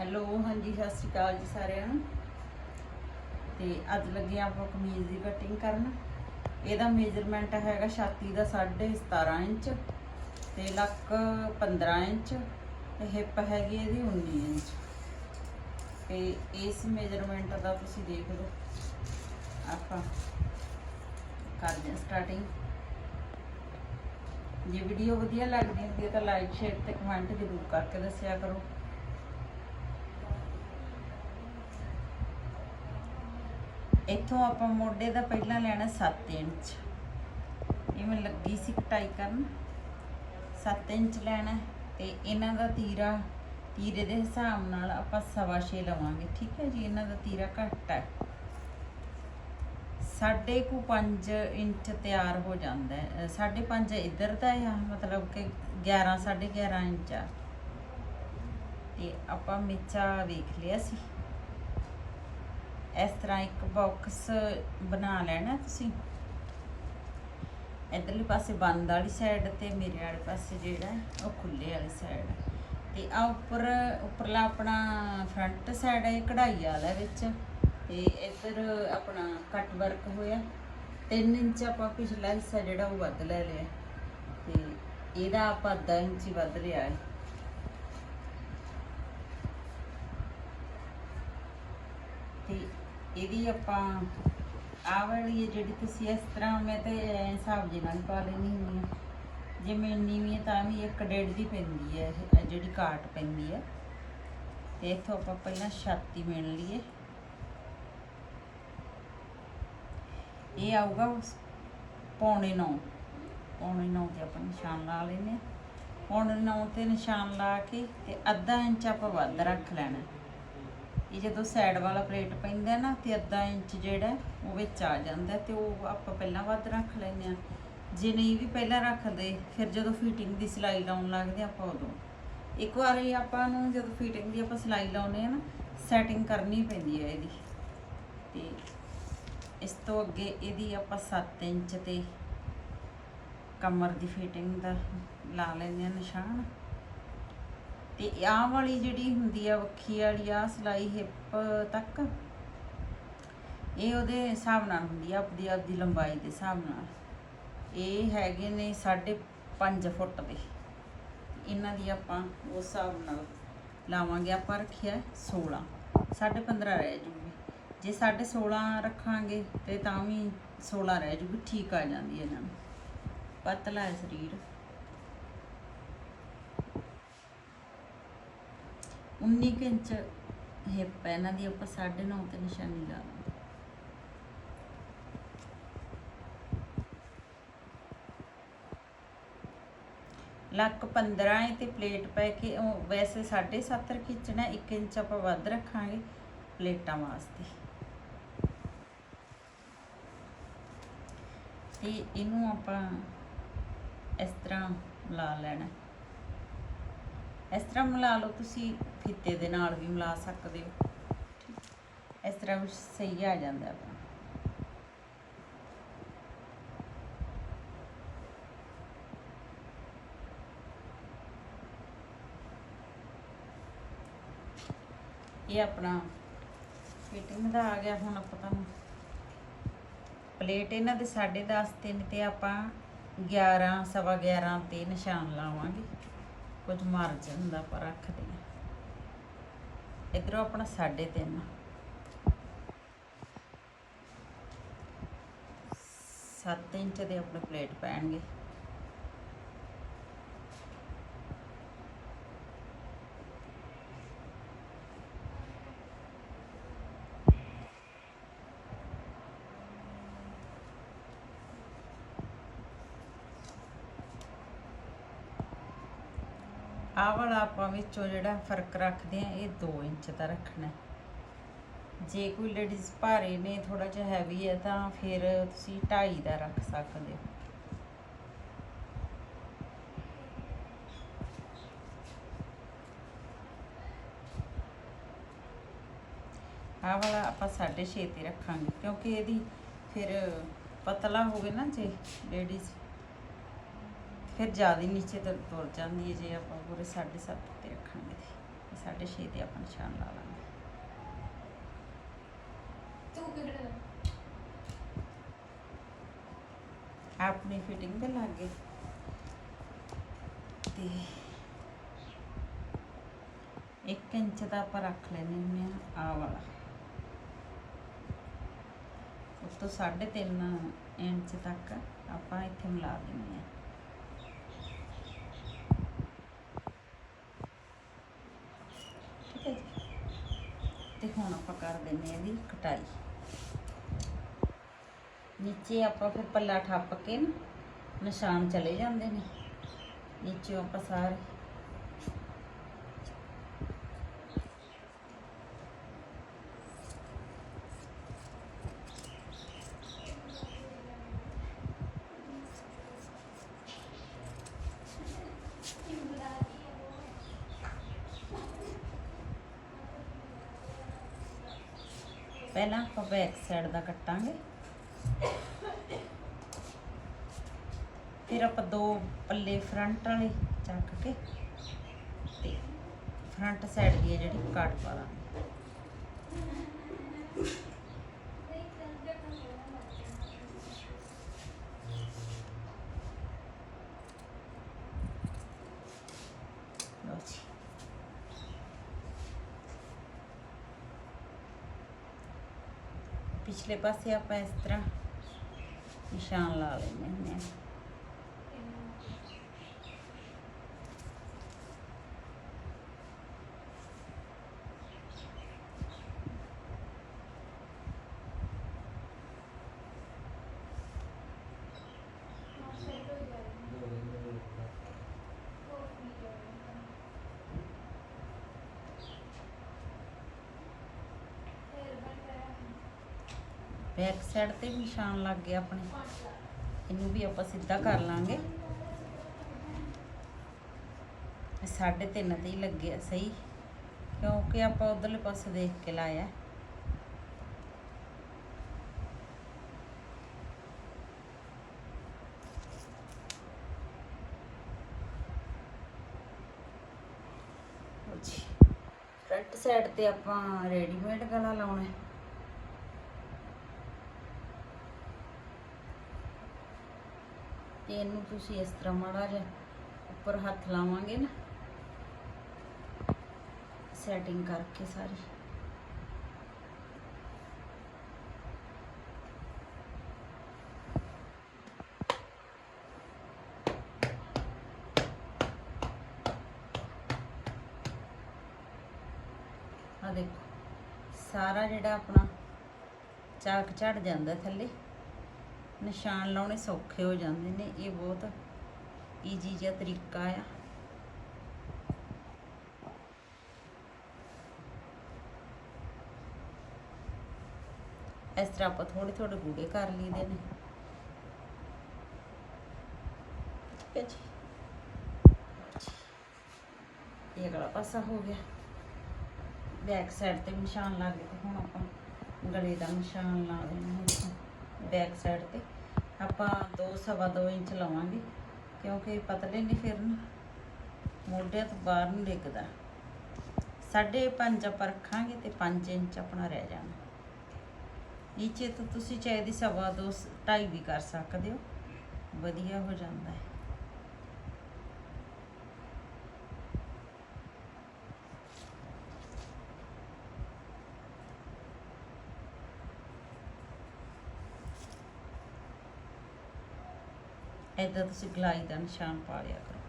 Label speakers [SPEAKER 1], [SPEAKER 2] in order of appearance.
[SPEAKER 1] Hello, ਹਾਂਜੀ, ਸਤਿ ਸ਼੍ਰੀ ਅਕਾਲ ਜੀ ਸਾਰਿਆਂ ਨੂੰ। ਤੇ ਅੱਜ ਲੱਗੇ ਆਪਾਂ ਕਮੀਜ਼ ਦੀ ਕਟਿੰਗ ਕਰਨ। ਇਹਦਾ ਮੇਜ਼ਰਮੈਂਟ ਹੈਗਾ ਛਾਤੀ ਦਾ 17.5 ਇੰਚ ਤੇ ਲੱਕ 15 ਇੰਚ ਤੇ ਹਿੱਪ ਹੈਗੀ ਇਹਦੀ 19 ਇੰਚ। ਤੇ ਇਸ ਮੇਜ਼ਰਮੈਂਟ ਦਾ ਤੁਸੀਂ ਦੇਖ ਲਓ। ਆਪਾਂ ਕਰਦੇ ਹਾਂ ਸਟਾਰਟਿੰਗ ਜੇ ਵੀਡੀਓ ਵਧੀਆ ਲੱਗਦੀ ਹੁੰਦੀ ਹੈ ਤਾਂ ਲਾਈਕ ਸ਼ੇਅਰ ਤੇ ਕਮੈਂਟ ਜ਼ਰੂਰ ਕਰਕੇ ਦੱਸਿਆ ਕਰੋ। ਇੱਥੋਂ ਆਪਾਂ ਮੋਢੇ ਦਾ ਪਹਿਲਾਂ ਲੈਣਾ 7 ਇੰਚ। ਇਹ ਮੈਂ ਲੱਗੀ ਸੀ ਕਟਾਈ ਕਰਨ। 7 ਇੰਚ ਲੈਣਾ ਹੈ ਤੇ ਇਹਨਾਂ ਦਾ ਤੀਰਾ, ਤੀਰੇ ਦੇ ਹਿਸਾਬ ਨਾਲ ਆਪਾਂ ਸਵਾ ਛੇ ਲਵਾਂਗੇ, ਠੀਕ ਹੈ ਜੀ? ਇਹਨਾਂ ਦਾ ਤੀਰਾ ਘੱਟ ਹੈ। ਸਾਢੇ ਕੁ 5 ਇੰਚ ਤਿਆਰ ਹੋ ਜਾਂਦਾ ਹੈ। ਸਾਢੇ 5 ਇੱਧਰ ਦਾ ਆ ਮਤਲਬ ਕਿ 11 11.5 ਇੰਚ ਆ। ਤੇ ਆਪਾਂ ਮੇਚਾ ਵੇਖ ਲਿਆ ਸੀ। ਇਸ ਤਰ੍ਹਾਂ ਇੱਕ ਬਾਕਸ ਬਣਾ ਲੈਣਾ ਤੁਸੀਂ। ਇਧਰਲੇ ਪਾਸੇ ਬੰਦ ਵਾਲੀ ਸਾਈਡ ਤੇ ਮੇਰੇ ਵਾਲੇ ਪਾਸੇ ਜਿਹੜਾ ਉਹ ਖੁੱਲੇ ਵਾਲੀ ਸਾਈਡ ਤੇ ਆ ਉੱਪਰ, ਉੱਪਰਲਾ ਆਪਣਾ ਫਰੰਟ ਸਾਈਡ ਹੈ ਕਢਾਈ ਵਾਲਾ ਵਿੱਚ। ਤੇ ਇੱਧਰ ਆਪਣਾ ਕੱਟ ਵਰਕ ਹੋਇਆ। 3 ਇੰਚ ਆਪਾਂ ਪਿਛਲਾ ਹਿੱਸਾ ਜਿਹੜਾ ਉਹ ਵੱਧ ਲੈ ਲਿਆ। ਤੇ ਇਹਦਾ ਆਪਾਂ ਅੱਧਾ ਇੰਚ ਵੱਧ ਲਿਆ ਹੈ ਤੇ ਇਹਦੀ ਆਪਾਂ ਆਹ ਵਾਲੀ ਹੈ ਜਿਹੜੀ ਤੁਸੀਂ ਇਸ ਤਰ੍ਹਾਂ ਮੈਂ ਤੇ ਹਿਸਾਬ ਜੇ ਨਾਲ ਪਾ ਲੈਣੀ ਹੁੰਦੀ ਹਾਂ। ਜੇ ਮੈਂ ਨੀਵੀਂ ਹੈ ਤਾਂ ਵੀ ਇੱਕ ਡੇਢ ਦੀ ਪੈਂਦੀ ਹੈ ਇਹ ਜਿਹੜੀ ਕਾਟ ਪੈਂਦੀ ਹੈ। ਤੇ ਇੱਥੋਂ ਆਪਾਂ ਪਹਿਲਾਂ ਛਾਤੀ ਮਿਣ ਲਈਏ। ਇਹ ਆਊਗਾ ਪੌਣੇ 9 ਪੌਣੇ 9 ਤੇ ਆਪਾਂ ਨਿਸ਼ਾਨ ਲਾ ਲੈਨੇ ਆ ਪੌਣੇ 9 ਤੇ ਨਿਸ਼ਾਨ ਲਾ ਕੇ ਤੇ ਅੱਧਾ ਇੰਚ ਆਪਾਂ ਵੱਧ ਰੱਖ ਲੈਣਾ। ਇਹ ਜਦੋਂ ਸਾਈਡ ਵਾਲਾ ਪਲੇਟ ਪੈਂਦਾ ਨਾ ਤੇ ਅੱਧਾ ਇੰਚ ਜਿਹੜਾ ਉਹ ਵਿੱਚ ਆ ਜਾਂਦਾ ਤੇ ਉਹ ਆਪਾਂ ਪਹਿਲਾਂ ਵੱਧ ਰੱਖ ਲੈਂਦੇ ਆ ਜੇ ਨਹੀਂ ਵੀ ਪਹਿਲਾਂ ਰੱਖਦੇ, ਫਿਰ ਜਦੋਂ ਫਿਟਿੰਗ ਦੀ ਸਿਲਾਈ ਲਾਉਣ ਲੱਗਦੇ ਆਪਾਂ ਉਦੋਂ। ਇੱਕ ਵਾਰੀ ਆਪਾਂ ਨੂੰ ਜਦੋਂ ਫਿਟਿੰਗ ਦੀ ਆਪਾਂ ਸਿਲਾਈ ਲਾਉਨੇ ਆ ਨਾ ਸੈਟਿੰਗ ਕਰਨੀ ਪੈਂਦੀ ਹੈ ਇਹਦੀ। ਤੇ ਇਸ ਤੋਂ ਅੱਗੇ ਇਹਦੀ ਆਪਾਂ 7 ਇੰਚ ਤੇ ਕਮਰ ਦੀ ਫਿਟਿੰਗ ਦਾ ਲਾ ਲੈਂਦੇ ਆ ਨਿਸ਼ਾਨ। ਤੇ ਆਹ ਵਾਲੀ ਜਿਹੜੀ ਹੁੰਦੀ ਆ ਵੱਖੀ ਵਾਲੀ ਆ ਸਿਲਾਈ ਹਿੱਪ ਤੱਕ, ਇਹ ਉਹਦੇ ਹਿਸਾਬ ਨਾਲ ਹੁੰਦੀ ਆ, ਆਪਦੀ ਆਪਦੀ ਲੰਬਾਈ ਦੇ ਹਿਸਾਬ ਨਾਲ। ਇਹ ਹੈਗੇ ਨੇ 5.5 ਫੁੱਟ ਦੇ। ਇਹਨਾਂ ਦੀ ਆਪਾਂ ਉਸ ਹਿਸਾਬ ਨਾਲ ਲਾਵਾਂਗੇ, ਆਪਾਂ ਰੱਖਿਆ 16 15.5 ਰਹਿ ਜੂਗੀ। ਜੇ 16.5 ਰੱਖਾਂਗੇ ਤੇ ਤਾਂ ਵੀ 16 ਰਹਿ ਜੂਗੀ, ਠੀਕ ਆ ਜਾਂਦੀ ਹੈ ਇਹਨਾਂ ਨੂੰ ਪਤਲਾ ਹੈ ਸਰੀਰ। 19 ਕੁ ਇੰਚ ਹਿੱਪ ਹੈ, ਇਹਨਾਂ ਦੀ ਆਪਾਂ 9.5 ਤੇ ਨਿਸ਼ਾਨੀ ਲਾ ਦਾਂਗੇ ਲੱਕ 15 ਹੈ ਤੇ ਪਲੇਟ ਪੈ ਕੇ ਉਹ ਵੈਸੇ 7.5 ਖਿੱਚਣਾ 1 ਇੰਚ ਆਪਾਂ ਵੱਧ ਰੱਖਾਂਗੇ ਪਲੇਟਾਂ ਵਾਸਤੇ। ਤੇ ਇਹਨੂੰ ਆਪਾਂ ਇਸ ਤਰ੍ਹਾਂ ਲਾ ਲੈਣਾ। ਇਸ ਤਰ੍ਹਾਂ ਮਿਲਾ ਲਓ, ਤੁਸੀਂ ਫੀਤੇ ਦੇ ਨਾਲ ਵੀ ਮਿਲਾ ਸਕਦੇ ਹੋ। ਇਸ ਤਰ੍ਹਾਂ ਵੀ ਸਹੀ ਆ ਜਾਂਦਾ ਆਪਣਾ ਇਹ ਆਪਣਾ ਫਿਟਿੰਗ ਦਾ ਆ ਗਿਆ, ਹੁਣ ਆਪਾਂ ਤੁਹਾਨੂੰ ਪਲੇਟ ਇਹਨਾਂ ਦੇ 10.5 ਤਿੰਨ ਤੇ ਆਪਾਂ 11 ਸਵਾ 11 ਤੇ ਨਿਸ਼ਾਨ ਲਾਵਾਂਗੇ। ਕੁਝ ਮਾਰਜਨ ਦਾ ਆਪਾਂ ਰੱਖਦੇ ਹਾਂ ਇਧਰੋਂ ਆਪਣਾ 3.5 7 ਇੰਚ ਦੇ ਆਪਣੇ ਪਲੇਟ ਪੈਣਗੇ। ਆਹ ਵਾਲਾ ਆਪਾਂ ਵਿੱਚੋਂ ਜਿਹੜਾ ਫ਼ਰਕ ਰੱਖਦੇ ਆ, ਇਹ 2 ਇੰਚ ਦਾ ਰੱਖਣਾ ਜੇ ਕੋਈ ਲੇਡੀਜ਼ ਭਾਰੇ ਨੇ ਥੋੜਾ ਜਿਹਾ ਹੈਵੀ ਹੈ, ਤਾਂ ਫਿਰ ਤੁਸੀਂ 2.5 ਦਾ ਰੱਖ ਸਕਦੇ ਹੋ। ਆਹ ਵਾਲਾ ਆਪਾਂ 6.5 ਤੇ ਰੱਖਾਂਗੇ, ਕਿਉਂਕਿ ਇਹਦੀ ਫਿਰ ਪਤਲਾ ਹੋਵੇ ਨਾ ਜੇ ਲੇਡੀਜ਼ ਫਿਰ ਜ਼ਿਆਦਾ ਨੀਚੇ ਤੱਕ ਤੁਰ ਜਾਂਦੀ ਹੈ ਜੇ ਆਪਾਂ ਪੂਰੇ 7.5 ਤੇ ਰੱਖਾਂਗੇ ਤੇ ਤੇ ਸਾਢੇ 6 ਤੇ ਆਪਾਂ ਨਿਸ਼ਾਨ ਲਾ ਲਾਂਗੇ।
[SPEAKER 2] ਤੂੰ ਕਿਹੜਾ
[SPEAKER 1] ਆਪਣੀ ਫਿਟਿੰਗ ਦੇ ਲਾਗੇ। ਤੇ 1 ਇੰਚ ਦਾ ਆਪਾਂ ਰੱਖ ਲੈਨੇ ਹੁੰਦੇ ਆ ਆ ਵਾਲਾ। ਉਸ ਤੋਂ 3.5 ਇੰਚ ਤੱਕ ਆਪਾਂ ਇੱਥੇ ਮਿਲਾ ਦਿੰਦੇ ਆ ਠੀਕ ਹੈ ਜੀ ਤੇ ਹੁਣ ਆਪਾਂ ਕਰ ਦਿੰਨੇ ਕਟਾਈ। ਨੀਚੇ ਆਪਾਂ ਫਿਰ ਪੱਲਾ ਠੱਪ ਕੇ ਨਾ ਨਿਸ਼ਾਨ ਚਲੇ ਜਾਂਦੇ ਨੇ। ਨੀਚੇ ਆਪਾਂ ਸਾਰੇ ਪਹਿਲਾਂ ਆਪਾਂ ਬੈਕ ਸਾਈਡ ਦਾ ਕੱਟਾਂਗੇ। ਫਿਰ ਆਪਾਂ ਦੋ ਪੱਲੇ ਫਰੰਟ ਵਾਲੇ ਚੱਕ ਕੇ ਤੇ ਫਰੰਟ ਸਾਈਡ ਦੀ ਹੈ ਜਿਹੜੀ ਕੱਟ ਪਾ ਦਾਂਗੇ ਲਓ ਜੀ ਪਿਛਲੇ ਪਾਸੇ ਆਪਾਂ ਇਸ ਤਰ੍ਹਾਂ ਨਿਸ਼ਾਨ ਲਾ ਲੈਂਦੇ ਹੁੰਦੇ ਹਾਂ। ਬੈਕ ਸਾਈਡ ਤੇ ਵੀ ਨਿਸ਼ਾਨ ਲੱਗ ਗਿਆ ਆਪਣੇ। ਇਹਨੂੰ ਵੀ ਆਪਾਂ ਸਿੱਧਾ ਕਰ ਲਾਂਗੇ। ਇਹ ਸਾਢੇ ਤਿੰਨ ਤੇ ਹੀ ਲੱਗਿਆ ਸਹੀ। ਕਿਉਂਕਿ ਆਪਾਂ ਉਧਰਲੇ ਪਾਸੇ ਦੇਖ ਕੇ ਲਾਇਆ। ਫਰੰਟ ਸਾਈਡ ਤੇ ਆਪਾਂ ਰੈਡੀਮੇਡ ਗਲਾ ਲਾਉਣਾ ਹੈ। ਤੇ ਇਹਨੂੰ ਤੁਸੀਂ ਇਸ ਤਰ੍ਹਾਂ ਮਾੜਾ ਜਿਹਾ ਉੱਪਰ ਹੱਥ ਲਾਵਾਂਗੇ ਨਾ। ਸੈਟਿੰਗ ਕਰਕੇ ਸਾਰੀ। ਆ ਦੇਖੋ, ਸਾਰਾ ਜਿਹੜਾ ਆਪਣਾ ਚਾਕ ਝੜ ਜਾਂਦਾ ਥੱਲੇ। ਨਿਸ਼ਾਨ ਲਾਉਣੇ ਸੌਖੇ ਹੋ ਜਾਂਦੇ ਨੇ, ਇਹ ਬਹੁਤ ਈਜੀ ਜਿਹਾ ਤਰੀਕਾ ਆ। ਇਸ ਤਰ੍ਹਾਂ ਆਪਾਂ ਥੋੜੇ ਥੋੜੇ ਗੂੜੇ ਕਰ ਲਈਦੇ ਨੇ। ਠੀਕ ਹੈ ਜੀ। ਇਹ ਅਗਲਾ ਪਾਸਾ ਹੋ ਗਿਆ। ਬੈਕ ਸਾਈਡ ਤੇ ਨਿਸ਼ਾਨ ਲਾ ਕੇ ਹੁਣ ਆਪਾਂ ਗਲੇ ਦਾ ਨਿਸ਼ਾਨ ਲਾ ਦੇਣਾ ਹੈ। ਬੈਕ ਸਾਈਡ ਤੇ। ਆਪਾਂ 2 ਸਵਾ 2 ਇੰਚ ਲਵਾਂਗੇ, ਕਿਉਂਕਿ ਪਤਲੇ ਨਹੀਂ ਫਿਰਨ। ਨਾ ਮੋਢਿਆਂ ਤੋਂ ਬਾਹਰ ਨੂੰ ਡਿੱਗਦਾ। ਸਾਢੇ ਪੰਜ ਆਪਾਂ ਰੱਖਾਂਗੇ ਤੇ 5 ਇੰਚ ਆਪਣਾ ਰਹਿ ਜਾਣਾ। ਨੀਚੇ ਤੋਂ ਤੁਸੀਂ ਚਾਹੇ ਦੀ ਸਵਾ 2 ਢਾਈ ਵੀ ਕਰ ਸਕਦੇ ਹੋ। ਵਧੀਆ ਹੋ ਜਾਂਦਾ ਹੈ। ਏਦਾਂ ਤੁਸੀਂ ਗਲਾਈ ਦਾ ਨਿਸ਼ਾਨ ਪਾ ਲਿਆ ਕਰੋ।